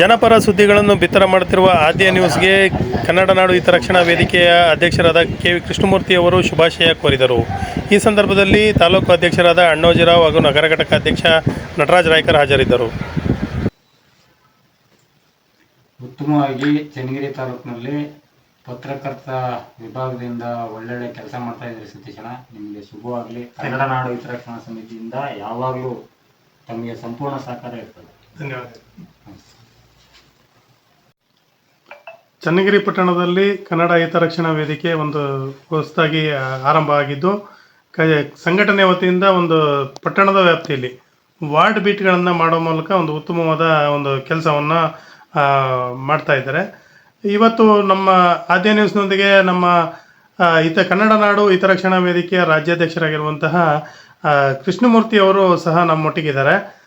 ಜನಪರ ಸುದ್ದಿಗಳನ್ನು ಬಿತ್ತರ ಮಾಡುತ್ತಿರುವ ಆದ್ಯ ನ್ಯೂಸ್ಗೆ ಕನ್ನಡ ನಾಡು ಹಿತರಕ್ಷಣಾ ವೇದಿಕೆಯ ಅಧ್ಯಕ್ಷರಾದ ಕೆ ವಿ ಕೃಷ್ಣಮೂರ್ತಿ ಅವರು ಶುಭಾಶಯ ಕೋರಿದರು. ಈ ಸಂದರ್ಭದಲ್ಲಿ ತಾಲೂಕು ಅಧ್ಯಕ್ಷರಾದ ಅಣ್ಣೋಜಿರಾವ್ ಹಾಗೂ ನಗರ ಘಟಕ ಅಧ್ಯಕ್ಷ ನಟರಾಜ್ ರಾಯ್ಕರ್ ಹಾಜರಿದ್ದರು. ಉತ್ತಮವಾಗಿ ಚನ್ನಗಿರಿ ತಾಲೂಕಿನಲ್ಲಿ ಪತ್ರಕರ್ತ ವಿಭಾಗದಿಂದ ಒಳ್ಳೊಳ್ಳೆ ಕೆಲಸ ಮಾಡ್ತಾ ಇದ್ದಾರೆ ಸತೀಶಣ್ಣ ನಿಮಗೆ ಶುಭವಾಗಲಿ. ಕನ್ನಡ ನಾಡು ಹಿತರಕ್ಷಣಾ ಸಮಿತಿಯಿಂದ ಯಾವಾಗಲೂ ತಮಗೆ ಸಂಪೂರ್ಣ ಸಹಕಾರ ಇರ್ತದೆ. ಧನ್ಯವಾದ ಚನ್ನಗಿರಿ ಪಟ್ಟಣದಲ್ಲಿ ಕನ್ನಡ ಹಿತರಕ್ಷಣಾ ವೇದಿಕೆ ಒಂದು ಹೊಸದಾಗಿ ಆರಂಭ ಆಗಿದ್ದು, ಕ, ಸಂಘಟನೆ ವತಿಯಿಂದ ಒಂದು ಪಟ್ಟಣದ ವ್ಯಾಪ್ತಿಯಲ್ಲಿ ವಾರ್ಡ್ ಬೀಟ್ಗಳನ್ನು ಮಾಡೋ ಮೂಲಕ ಒಂದು ಉತ್ತಮವಾದ ಒಂದು ಕೆಲಸವನ್ನು ಮಾಡ್ತಾ ಇದ್ದಾರೆ. ಇವತ್ತು ನಮ್ಮ ಆದ್ಯ ನ್ಯೂಸ್ನೊಂದಿಗೆ ನಮ್ಮ ಹಿತ ಕನ್ನಡ ನಾಡು ಹಿತರಕ್ಷಣಾ ವೇದಿಕೆಯ ರಾಜ್ಯಾಧ್ಯಕ್ಷರಾಗಿರುವಂತಹ ಕೃಷ್ಣಮೂರ್ತಿ ಅವರು ಸಹ ನಮ್ಮೊಟ್ಟಿಗಿದ್ದಾರೆ.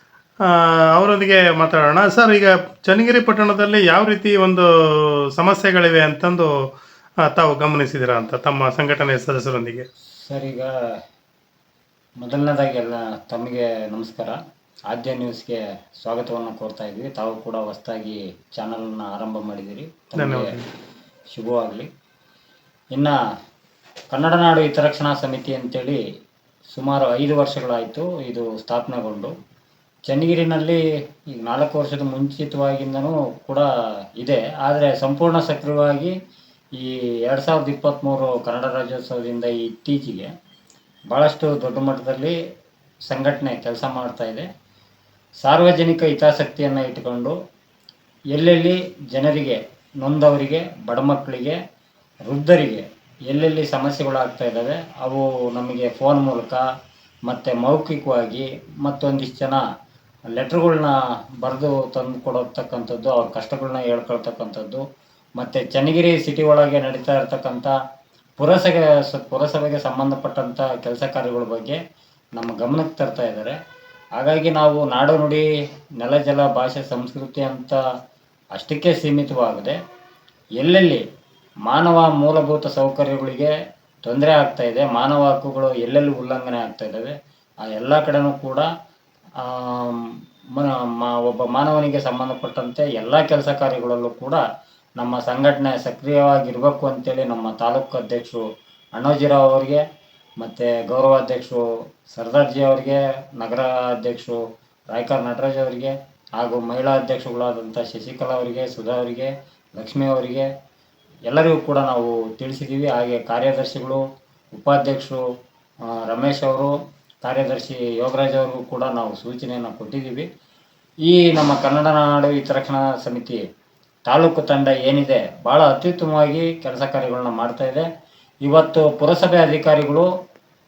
ಅವರೊಂದಿಗೆ ಮಾತಾಡೋಣ. ಸರ್ ಈಗ ಚನ್ನಗಿರಿ ಪಟ್ಟಣದಲ್ಲಿ ಯಾವ ರೀತಿ ಒಂದು ಸಮಸ್ಯೆಗಳಿವೆ ಅಂತಂದು ತಾವು ಗಮನಿಸಿದಿರಾ ಅಂತ ತಮ್ಮ ಸಂಘಟನೆಯ ಸದಸ್ಯರೊಂದಿಗೆ? ಸರ್ ಈಗ ಮೊದಲನೇದಾಗಿ ಎಲ್ಲ ತಮಗೆ ನಮಸ್ಕಾರ. ಆದ್ಯ ನ್ಯೂಸ್ಗೆ ಸ್ವಾಗತವನ್ನು ಕೋರ್ತಾ ಇದ್ದೀವಿ ತಾವು ಕೂಡ ಹೊಸದಾಗಿ ಚಾನಲ್ನ ಆರಂಭ ಮಾಡಿದ್ದೀರಿ ತಮಗೆ. ಶುಭವಾಗಲಿ. ಇನ್ನು ಕನ್ನಡ ನಾಡು ಹಿತರಕ್ಷಣಾ ಸಮಿತಿ ಅಂತೇಳಿ ಸುಮಾರು ಐದು ವರ್ಷಗಳಾಯಿತು ಇದು ಸ್ಥಾಪನೆಗೊಂಡು. ಚನ್ನಗಿರಿನಲ್ಲಿ ಈಗ ನಾಲ್ಕು ವರ್ಷದ ಮುಂಚಿತವಾಗಿಂದನೂ ಕೂಡ ಇದೆ. ಆದರೆ ಸಂಪೂರ್ಣ ಸಕ್ರಿಯವಾಗಿ ಈ ಎರಡು ಸಾವಿರದ ಇಪ್ಪತ್ತ್ಮೂರು ಕನ್ನಡ ರಾಜ್ಯೋತ್ಸವದಿಂದ ಇತ್ತೀಚೆಗೆ ಭಾಳಷ್ಟು ದೊಡ್ಡ ಮಟ್ಟದಲ್ಲಿ ಸಂಘಟನೆ ಕೆಲಸ ಮಾಡ್ತಾ ಇದೆ. ಸಾರ್ವಜನಿಕ ಹಿತಾಸಕ್ತಿಯನ್ನು ಇಟ್ಟುಕೊಂಡು ಎಲ್ಲೆಲ್ಲಿ ಜನರಿಗೆ, ನೊಂದವರಿಗೆ, ಬಡ ಮಕ್ಕಳಿಗೆ, ವೃದ್ಧರಿಗೆ ಎಲ್ಲೆಲ್ಲಿ ಸಮಸ್ಯೆಗಳಾಗ್ತಾ ಇದ್ದಾವೆ, ಅವು ನಮಗೆ ಫೋನ್ ಮೂಲಕ ಮತ್ತು ಮೌಖಿಕವಾಗಿ ಮತ್ತೊಂದಿಷ್ಟು ಜನ ಲೆಟ್ರ್ಗಳ್ನ ಬರೆದು ತಂದು ಕೊಡತಕ್ಕಂಥದ್ದು, ಅವ್ರ ಕಷ್ಟಗಳನ್ನ ಹೇಳ್ಕೊಳ್ತಕ್ಕಂಥದ್ದು, ಮತ್ತು ಚನ್ನಗಿರಿ ಸಿಟಿ ಒಳಗೆ ನಡೀತಾ ಇರತಕ್ಕಂಥ ಪುರಸಭೆ ಪುರಸಭೆಗೆ ಸಂಬಂಧಪಟ್ಟಂಥ ಕೆಲಸ ಕಾರ್ಯಗಳ ಬಗ್ಗೆ ನಮ್ಮ ಗಮನಕ್ಕೆ ತರ್ತಾ ಇದ್ದಾರೆ. ಹಾಗಾಗಿ ನಾವು ನಾಡು ನುಡಿ, ನೆಲ ಜಲ, ಭಾಷೆ, ಸಂಸ್ಕೃತಿ ಅಂತ ಅಷ್ಟಕ್ಕೆ ಸೀಮಿತವಾಗದೆ ಎಲ್ಲೆಲ್ಲಿ ಮಾನವ ಮೂಲಭೂತ ಸೌಕರ್ಯಗಳಿಗೆ ತೊಂದರೆ ಆಗ್ತಾ ಇದೆ, ಮಾನವ ಹಕ್ಕುಗಳು ಎಲ್ಲೆಲ್ಲಿ ಉಲ್ಲಂಘನೆ ಆಗ್ತಾ ಇದ್ದಾವೆ, ಆ ಎಲ್ಲ ಕಡೆನೂ ಕೂಡ ಆಮ್, ಮ- ಮ- ಒಬ್ಬ ಮಾನವನಿಗೆ ಸಂಬಂಧಪಟ್ಟಂತೆ ಎಲ್ಲ ಕೆಲಸ ಕಾರ್ಯಗಳಲ್ಲೂ ಕೂಡ ನಮ್ಮ ಸಂಘಟನೆ ಸಕ್ರಿಯವಾಗಿರಬೇಕು ಅಂತೇಳಿ ನಮ್ಮ ತಾಲೂಕು ಅಧ್ಯಕ್ಷರು ಅಣ್ಣೋಜಿರಾವ್ ಅವರಿಗೆ ಮತ್ತು ಗೌರವಾಧ್ಯಕ್ಷರು ಸರ್ದಾರ್ಜಿ ಅವರಿಗೆ ನಗರ ಅಧ್ಯಕ್ಷರು ರಾಯ್ಕರ್ ನಟರಾಜ್ ಅವರಿಗೆ ಹಾಗೂ ಮಹಿಳಾ ಅಧ್ಯಕ್ಷಗಳಾದಂಥ ಶಶಿಕಲಾ ಅವರಿಗೆ ಸುಧಾ ಅವರಿಗೆ ಲಕ್ಷ್ಮಿ ಅವರಿಗೆ ಎಲ್ಲರಿಗೂ ಕೂಡ ನಾವು ತಿಳಿಸಿದ್ದೀವಿ ಹಾಗೆ ಕಾರ್ಯದರ್ಶಿಗಳು ಉಪಾಧ್ಯಕ್ಷರು ರಮೇಶ್ ಅವರು ಕಾರ್ಯದರ್ಶಿ ಯೋಗರಾಜ್ ಅವ್ರಿಗೂ ಕೂಡ ನಾವು ಸೂಚನೆಯನ್ನು ಕೊಟ್ಟಿದ್ದೀವಿ. ಈ ನಮ್ಮ ಕನ್ನಡ ನಾಡು ಹಿತರಕ್ಷಣಾ ಸಮಿತಿ ತಾಲೂಕು ತಂಡ ಏನಿದೆ ಭಾಳ ಅತ್ಯುತ್ತಮವಾಗಿ ಕೆಲಸ ಕಾರ್ಯಗಳನ್ನ ಮಾಡ್ತಾ ಇದೆ. ಇವತ್ತು ಪುರಸಭೆ ಅಧಿಕಾರಿಗಳು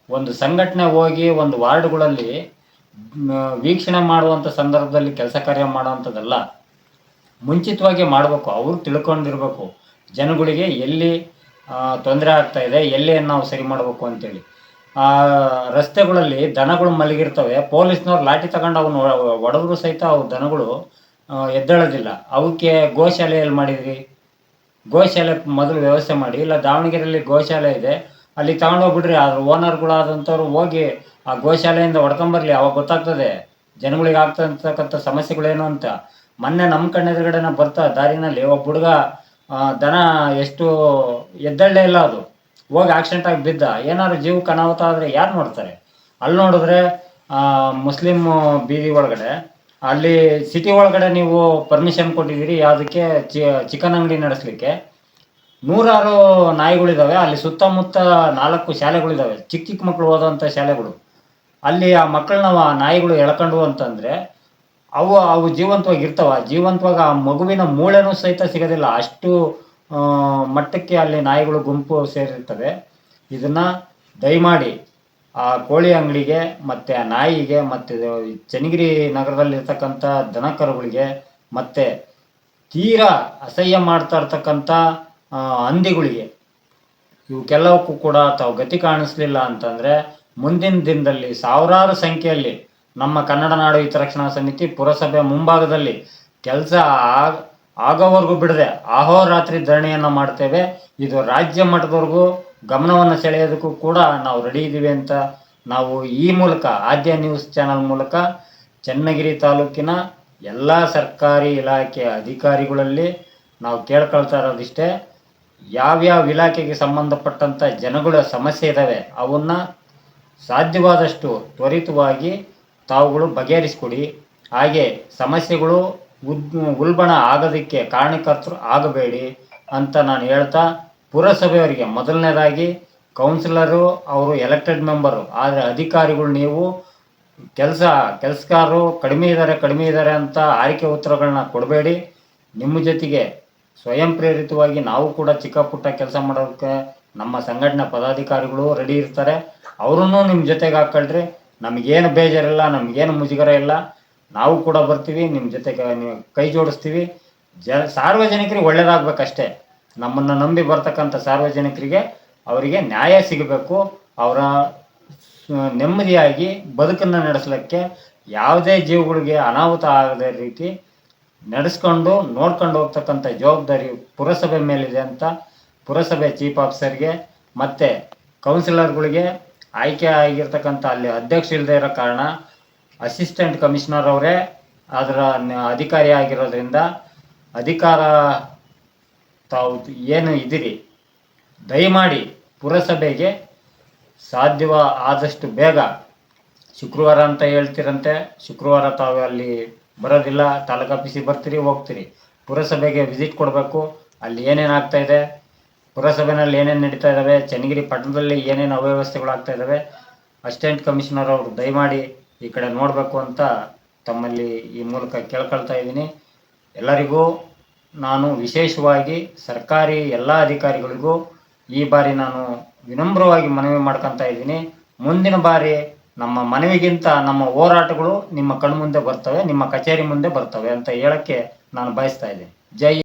ಒಂದು ಸಂಘಟನೆ ಹೋಗಿ ಒಂದು ವಾರ್ಡ್ಗಳಲ್ಲಿ ವೀಕ್ಷಣೆ ಮಾಡುವಂಥ ಸಂದರ್ಭದಲ್ಲಿ ಕೆಲಸ ಕಾರ್ಯ ಮಾಡುವಂಥದ್ದಲ್ಲ ಮುಂಚಿತವಾಗಿ ಮಾಡಬೇಕು, ಅವರು ತಿಳ್ಕೊಂಡಿರ್ಬೇಕು. ಜನಗಳಿಗೆ ಎಲ್ಲಿ ತೊಂದರೆ ಆಗ್ತಾ ಇದೆ ಎಲ್ಲಿ ನಾವು ಸರಿ ಮಾಡಬೇಕು ಅಂತೇಳಿ. ಆ, ರಸ್ತೆಗಳಲ್ಲಿ ದನಗಳು ಮಲಗಿರ್ತವೆ. ಪೊಲೀಸ್ನವ್ರು ಲಾಠಿ ತಗೊಂಡು ಅವನು ಹೊಡೆದ್ರು ಸಹಿತ ಅವು ದನಗಳು ಎದ್ದೇಳೋದಿಲ್ಲ. ಅವಕ್ಕೆ ಗೋಶಾಲೆಯಲ್ಲಿ ಮಾಡಿದ್ರಿ ಗೋಶಾಲೆ ಮೊದಲು ವ್ಯವಸ್ಥೆ ಮಾಡಿ. ಇಲ್ಲ ದಾವಣಗೆರೆಯಲ್ಲಿ ಗೋಶಾಲೆ ಇದೆ. ಅಲ್ಲಿ ತಗೊಂಡೋಗ್ಬಿಡ್ರಿ. ಅದ್ರ ಓನರ್ಗಳಾದಂಥವ್ರು ಹೋಗಿ ಆ ಗೋಶಾಲೆಯಿಂದ ಹೊಡ್ಕೊಂಬರ್ಲಿ. ಅವಾಗ ಗೊತ್ತಾಗ್ತದೆ ಜನಗಳಿಗೆ ಆಗ್ತಕ್ಕಂಥ ಸಮಸ್ಯೆಗಳೇನು ಅಂತ. ಮೊನ್ನೆ ನಮ್ಮ ಕಣ್ಣೆದುರುಗಡೆನ ಬರ್ತಾ ದಾರಿನಲ್ಲಿ ಒಬ್ಬ ಹುಡುಗ ದನ ಎಷ್ಟು ಎದ್ದಳ್ಳೇ ಇಲ್ಲ ಅದು. ಹೋಗಿ ಆಕ್ಸಿಡೆಂಟ್ ಆಗಿ ಬಿದ್ದ ಏನಾದ್ರು ಜೀವ ಅನಾಹುತ ಆದರೆ ಯಾರು ನೋಡ್ತಾರೆ? ಅಲ್ಲಿ ನೋಡಿದ್ರೆ ಆ, ಮುಸ್ಲಿಂ ಬೀದಿ ಒಳಗಡೆ ಅಲ್ಲಿ ಸಿಟಿ ಒಳಗಡೆ ನೀವು ಪರ್ಮಿಷನ್ ಕೊಟ್ಟಿದ್ದೀರಿ ಯಾವುದಕ್ಕೆ ಚಿಕನ್ ಅಂಗಡಿ ನಡೆಸಲಿಕ್ಕೆ. ನೂರಾರು ನಾಯಿಗಳಿದ್ದಾವೆ ಅಲ್ಲಿ ಸುತ್ತಮುತ್ತ ನಾಲ್ಕು ಶಾಲೆಗಳಿದ್ದಾವೆ ಚಿಕ್ಕ ಚಿಕ್ಕ ಮಕ್ಕಳು ಓದೋಂಥ ಶಾಲೆಗಳು. ಅಲ್ಲಿ ಆ ಮಕ್ಕಳನ್ನ ನಾಯಿಗಳು ಎಳ್ಕೊಂಡು ಅಂತಂದರೆ ಅವು ಅವು ಜೀವಂತವಾಗಿ ಇರ್ತಾವ ಜೀವಂತವಾಗಿ ಆ ಮಗುವಿನ ಮೂಳೆನೂ ಸಹಿತ ಸಿಗೋದಿಲ್ಲ ಅಷ್ಟು ಮಟ್ಟಕ್ಕೆ ಅಲ್ಲಿ ನಾಯಿಗಳು ಗುಂಪು ಸೇರಿರ್ತವೆ. ಇದನ್ನ ದಯಮಾಡಿ ಆ ಕೋಳಿ ಅಂಗಡಿಗೆ ಮತ್ತು ಆ ನಾಯಿಗೆ ಮತ್ತು ಚನ್ನಗಿರಿ ನಗರದಲ್ಲಿರ್ತಕ್ಕಂಥ ದನಕರುಗಳಿಗೆ ಮತ್ತು ತೀರಾ ಅಸಹ್ಯ ಮಾಡ್ತಾ ಇರ್ತಕ್ಕಂಥ ಹಂದಿಗಳಿಗೆ ಇವಕ್ಕೆಲ್ಲವಕ್ಕೂ ಕೂಡ ತಾವು ಗತಿ ಕಾಣಿಸ್ಲಿಲ್ಲ ಅಂತಂದರೆ ಮುಂದಿನ ದಿನದಲ್ಲಿ ಸಾವಿರಾರು ಸಂಖ್ಯೆಯಲ್ಲಿ ನಮ್ಮ ಕನ್ನಡ ನಾಡು ಹಿತರಕ್ಷಣಾ ಸಮಿತಿ ಪುರಸಭೆ ಮುಂಭಾಗದಲ್ಲಿ ಕೆಲಸ ಆಗೋವರೆಗೂ ಬಿಡದೆ ಅಹೋರಾತ್ರಿ ಧರಣಿಯನ್ನು ಮಾಡ್ತೇವೆ. ಇದು ರಾಜ್ಯ ಮಟ್ಟದವರೆಗೂ ಗಮನವನ್ನು ಸೆಳೆಯೋದಕ್ಕೂ ಕೂಡ ನಾವು ರೆಡಿ ಇದ್ದೀವಿ ಅಂತ ನಾವು ಈ ಮೂಲಕ ಆದ್ಯ ನ್ಯೂಸ್ ಚಾನಲ್ ಮೂಲಕ ಚನ್ನಗಿರಿ ತಾಲೂಕಿನ ಎಲ್ಲ ಸರ್ಕಾರಿ ಇಲಾಖೆಯ ಅಧಿಕಾರಿಗಳಲ್ಲಿ ನಾವು ಕೇಳ್ಕೊಳ್ತಾ ಇರೋದಿಷ್ಟೇ. ಯಾವ್ಯಾವ ಇಲಾಖೆಗೆ ಸಂಬಂಧಪಟ್ಟಂಥ ಜನಗಳ ಸಮಸ್ಯೆ ಇದ್ದಾವೆ ಅವನ್ನು ಸಾಧ್ಯವಾದಷ್ಟು ತ್ವರಿತವಾಗಿ ತಾವುಗಳು ಬಗೆಹರಿಸ್ಕೊಡಿ. ಹಾಗೆ ಸಮಸ್ಯೆಗಳು ಉಲ್ಬಣ ಆಗೋದಕ್ಕೆ ಕಾರಣಕರ್ತರು ಆಗಬೇಡಿ ಅಂತ ನಾನು ಹೇಳ್ತಾ ಪುರಸಭೆಯವರಿಗೆ ಮೊದಲನೇದಾಗಿ ಕೌನ್ಸಿಲರು, ಅವರು ಎಲೆಕ್ಟೆಡ್ ಮೆಂಬರು ಆದರೆ ಅಧಿಕಾರಿಗಳು ನೀವು ಕೆಲಸ, ಕೆಲಸಗಾರರು ಕಡಿಮೆ ಇದ್ದಾರೆ ಕಡಿಮೆ ಇದ್ದಾರೆ ಅಂತ ಆಯ್ಕೆ ಉತ್ತರಗಳನ್ನ ಕೊಡಬೇಡಿ. ನಿಮ್ಮ ಜೊತೆಗೆ ಸ್ವಯಂ ಪ್ರೇರಿತವಾಗಿ ನಾವು ಕೂಡ ಚಿಕ್ಕ ಪುಟ್ಟ ಕೆಲಸ ಮಾಡೋದಕ್ಕೆ ನಮ್ಮ ಸಂಘಟನೆ ಪದಾಧಿಕಾರಿಗಳು ರೆಡಿ ಇರ್ತಾರೆ. ಅವರನ್ನು ನಿಮ್ಮ ಜೊತೆಗೆ ಹಾಕ್ಕೊಳ್ರಿ ನಮಗೇನು ಬೇಜಾರಿಲ್ಲ, ನಮಗೇನು ಮುಜುಗರ ಇಲ್ಲ. ನಾವು ಕೂಡ ಬರ್ತೀವಿ ನಿಮ್ಮ ನೀವು ಕೈ ಜೋಡಿಸ್ತೀವಿ. ಜ, ಸಾರ್ವಜನಿಕರಿಗೆ ಒಳ್ಳೇದಾಗಬೇಕಷ್ಟೇ. ನಮ್ಮನ್ನು ನಂಬಿ ಬರ್ತಕ್ಕಂಥ ಸಾರ್ವಜನಿಕರಿಗೆ ಅವರಿಗೆ ನ್ಯಾಯ ಸಿಗಬೇಕು. ಅವರ ನೆಮ್ಮದಿಯಾಗಿ ಬದುಕನ್ನು ನಡೆಸಲಿಕ್ಕೆ ಯಾವುದೇ ಜೀವಗಳಿಗೆ ಅನಾಹುತ ಆಗದ ರೀತಿ ನಡೆಸ್ಕೊಂಡು, ನೋಡ್ಕೊಂಡು ಹೋಗ್ತಕ್ಕಂಥ ಜವಾಬ್ದಾರಿ ಪುರಸಭೆ ಮೇಲಿದೆ ಅಂತ ಪುರಸಭೆ ಚೀಫ್ ಆಫೀಸರ್ಗೆ, ಮತ್ತು ಕೌನ್ಸಿಲರ್ಗಳಿಗೆ ಆಯ್ಕೆ ಆಗಿರ್ತಕ್ಕಂಥ ಅಲ್ಲಿ ಅಧ್ಯಕ್ಷ ಇಲ್ಲದೆ ಇರೋ ಕಾರಣ ಅಸಿಸ್ಟೆಂಟ್ ಕಮಿಷನರ್ ಅವರೇ ಅದರ ಅಧಿಕಾರಿ ಆಗಿರೋದ್ರಿಂದ ಅಧಿಕಾರ ತಾವು ಏನು ಇದ್ದೀರಿ? ದಯಮಾಡಿ ಪುರಸಭೆಗೆ ಸಾಧ್ಯವ ಆದಷ್ಟು ಬೇಗ ಶುಕ್ರವಾರ ಅಂತ ಹೇಳ್ತಿರಂತೆ. ಶುಕ್ರವಾರ ತಾವು ಅಲ್ಲಿ ಬರೋದಿಲ್ಲ, ತಾಲೂಕು ಆಫೀಸಿಗೆ ಬರ್ತೀರಿ, ಹೋಗ್ತೀರಿ. ಪುರಸಭೆಗೆ ವಿಸಿಟ್ ಕೊಡಬೇಕು. ಅಲ್ಲಿ ಏನೇನು ಆಗ್ತಾ ಇದೆ? ಪುರಸಭೆನಲ್ಲಿ ಏನೇನು ನಡೀತಾ ಇದ್ದಾವೆ ಚನ್ನಗಿರಿ ಪಟ್ಟಣದಲ್ಲಿ ಏನೇನು ಅವ್ಯವಸ್ಥೆಗಳು ಆಗ್ತಾ ಇದ್ದಾವೆ ಅಸಿಸ್ಟೆಂಟ್ ಕಮಿಷನರ್ ಅವರು ದಯಮಾಡಿ ಈ ಕಡೆ ನೋಡಬೇಕು ಅಂತ ತಮ್ಮಲ್ಲಿ ಈ ಮೂಲಕ ಕೇಳ್ಕೊಳ್ತಾ ಇದ್ದೀನಿ. ಎಲ್ಲರಿಗೂ ನಾನು ವಿಶೇಷವಾಗಿ ಸರ್ಕಾರಿ ಎಲ್ಲ ಅಧಿಕಾರಿಗಳಿಗೂ ಈ ಬಾರಿ ನಾನು ವಿನಮ್ರವಾಗಿ ಮನವಿ ಮಾಡ್ಕೊತಾ ಇದ್ದೀನಿ. ಮುಂದಿನ ಬಾರಿ ನಮ್ಮ ಮನವಿಗಿಂತ ನಮ್ಮ ಹೋರಾಟಗಳು ನಿಮ್ಮ ಕಣ್ಮುಂದೆ ಬರ್ತವೆ, ನಿಮ್ಮ ಕಚೇರಿ ಮುಂದೆ ಬರ್ತವೆ ಅಂತ ಹೇಳಕ್ಕೆ ನಾನು ಬಯಸ್ತಾ ಇದ್ದೀನಿ. ಜೈ